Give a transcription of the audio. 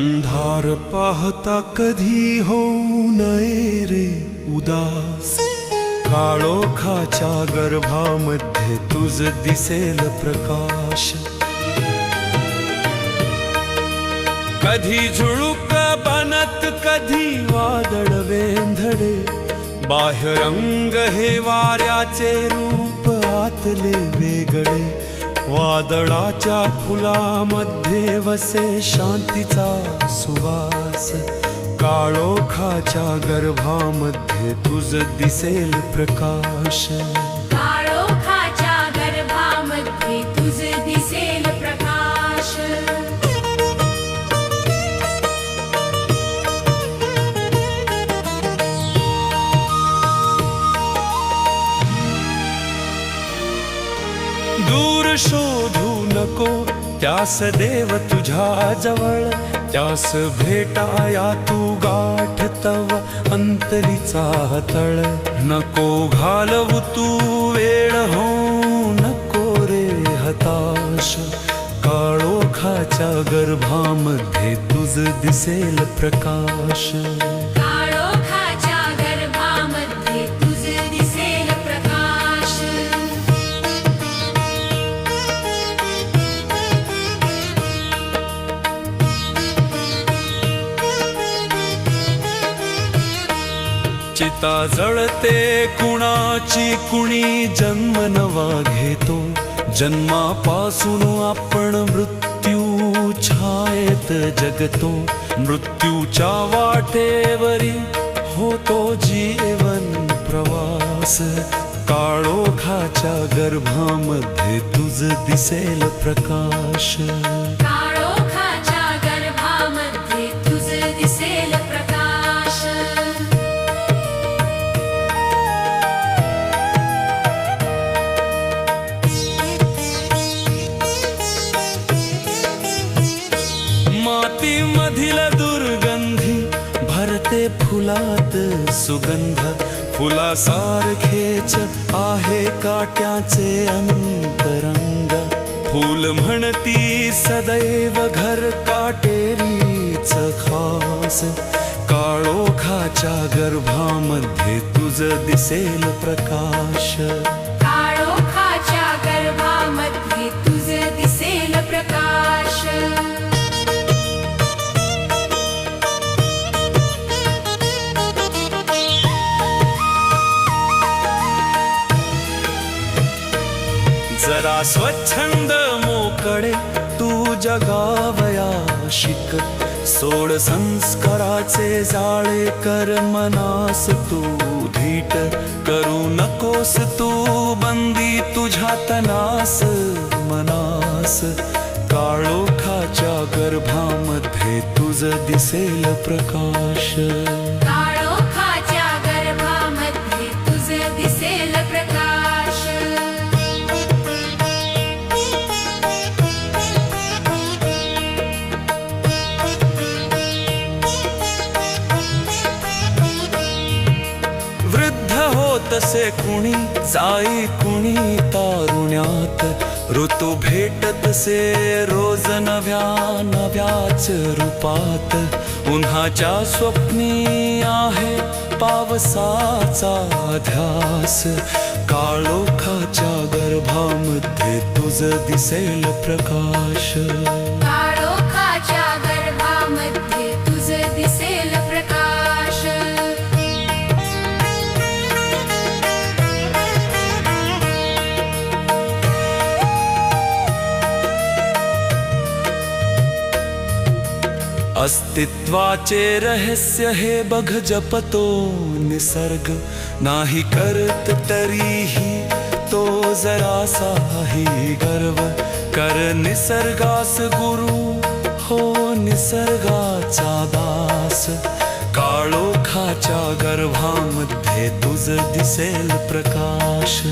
अंधार पाहता कधी होऊ नये रे उदास. काळोखाच्या गर्भामध्ये तुझ दिसेल प्रकाश. कधी झुळूक बनत कधी वादळ वेंधळे. बाह्य रंग हे वाऱ्याचे रूप आतले वेगळे. वादळाच्या फुलामध्ये वसे शांतीचा सुवास. काळोखाच्या गर्भामध्ये तुझ दिसेल प्रकाश. दूर शोधू नको. त्यास देव तुझ्या जवळ. त्यास भेटाया तू गाठ तव. अंतरीचा तळ. नको घालवू तू वेळ हो. नको रे हताश. काळोखाच्या गर्भामध्ये तुझ दिसेल प्रकाश. चिता जळते कुणाची कुणी जन्म नवा घेतो. जन्मापासून आपण मृत्यू छायेत जगतो. मृत्यूच्या वाटेवरी होतो जीवन प्रवास. काळोखाच्या गर्भामध्ये तुझ दिसेल प्रकाश. फुलात सुगंध फुलासारखेच आहे काट्याचे अंतरंग. फूल म्हणती सदैव घर काटेरीच खास. काळोखाच्या गर्भामध्ये तुझ दिसेल प्रकाश. जरा स्वच्छंद मोकळे तू जगावया शिक. सोड संस्काराचे जाळे कर मनास तू धीट. करू नकोस तू बंदी तुझ्या तनास मनास. काळोखाच्या गर्भामध्ये तुझ दिसेल प्रकाश. जसे कुणी जाई कुणी तारुण्यात ऋतू भेटतसे रोज नव्या नव्याच रूपात. उन्हाच्या स्वप्नी आहे पावसाचा ध्यास काळोखाच्या गर्भामध्ये तुझ दिसेल प्रकाश. अस्तित्वाचे रहस्य हे बघ जपतो निसर्ग. नाही करत तरीही तो जरासाही गर्व. कर निसर्गास गुरु हो निसर्गाचा दास. काळोखाच्या गर्भामध्ये तुझ दिसेल प्रकाश.